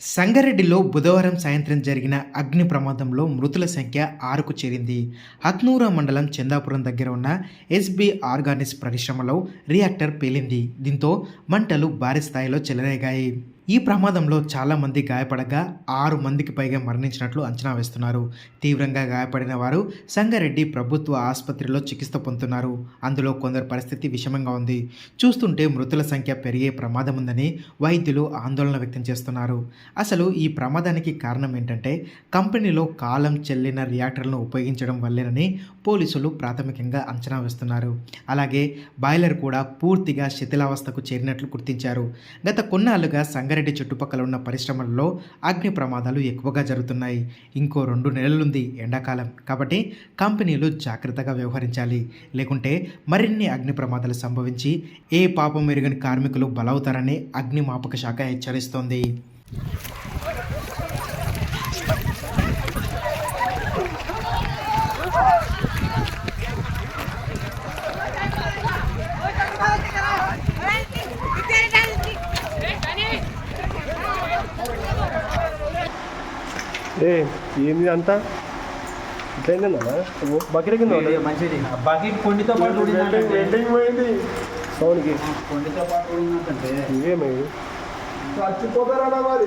సంగారెడ్డిలో బుధవారం సాయంత్రం జరిగిన అగ్ని ప్రమాదంలో మృతుల సంఖ్య ఆరుకు చేరింది. హత్నూరా మండలం చందాపురం దగ్గర ఉన్న ఎస్బీ ఆర్గానిక్స్ పరిశ్రమలో రియాక్టర్ పేలింది. దీంతో మంటలు భారీ స్థాయిలో చెలరేగాయి. ఈ ప్రమాదంలో చాలా మంది గాయపడగా ఆరు మందికి పైగా మరణించినట్లు అంచనా వేస్తున్నారు. తీవ్రంగా గాయపడిన వారు సంగారెడ్డి ప్రభుత్వ ఆసుపత్రిలో చికిత్స పొందుతున్నారు. అందులో కొందరు పరిస్థితి విషమంగా ఉంది. చూస్తుంటే మృతుల సంఖ్య పెరిగే ప్రమాదం ఉందని వైద్యులు ఆందోళన వ్యక్తం చేస్తున్నారు. అసలు ఈ ప్రమాదానికి కారణం ఏంటంటే కంపెనీలో కాలం చెల్లిన రియాక్టర్లను ఉపయోగించడం వల్లేనని పోలీసులు ప్రాథమికంగా అంచనా వేస్తున్నారు. అలాగే బాయిలర్ కూడా పూర్తిగా శిథిలావస్థకు చేరినట్లు గుర్తించారు. గత కొన్నాళ్ళుగా సంఘ సంగారెడ్డి చుట్టుపక్కల ఉన్న పరిశ్రమల్లో అగ్ని ప్రమాదాలు ఎక్కువగా జరుగుతున్నాయి. ఇంకో రెండు నెలలుంది ఎండాకాలం. కాబట్టి కంపెనీలు జాగ్రత్తగా వ్యవహరించాలి. లేకుంటే మరిన్ని అగ్ని ప్రమాదాలు సంభవించి ఏ పాపం ఎరుగని కార్మికులు బలవుతారని అగ్నిమాపక శాఖ హెచ్చరిస్తోంది. ఏ ఏంది అంతా? ఇట్లయిందన్నా బకెట్ కింద మంచిది. బకెట్ కొండితో పాటు ఉడిందంటే వెల్డింగ్ పోయింది. సౌండ్కి కొండితో పాటు ఉడిందంటే ఇవేమైంది చచ్చిపోతారన్న మరి?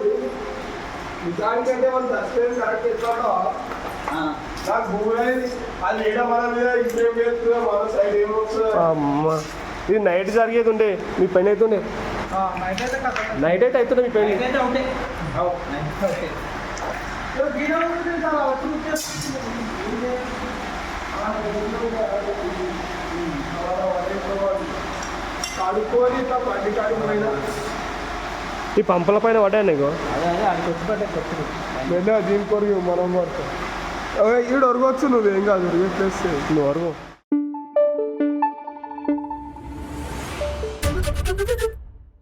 నిజానికంటే వాళ్ళు చచ్చిపోయింది కరెక్ట్ ఎట్లా ఆ, నాకు భూమి అయింది అది ఏడ మన మీద ఇంకేం చేస్తుందో మన సైడ్ ఏం వస్తుందో అమ్మ. ఇది నైట్ జరిగేది ఉండే మీ పని అవుతుండే నైట్ అయితే కథ నైట్ అయితే అవుతుండే మీ పని. ఈ పంపల పైన పడ్డా నీకు అదే అదే అక్కడికి వచ్చి పట్టే కొట్టుడు మెల్ల దీని కొరకు మనం పడతాం ఈడు ఒరగొచ్చు నువ్వేం కాదు ప్లేస్ నువ్వు వరకు